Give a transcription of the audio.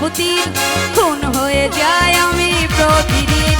ক্ষতির খুন হয়ে যায় আমি প্রতিদিন।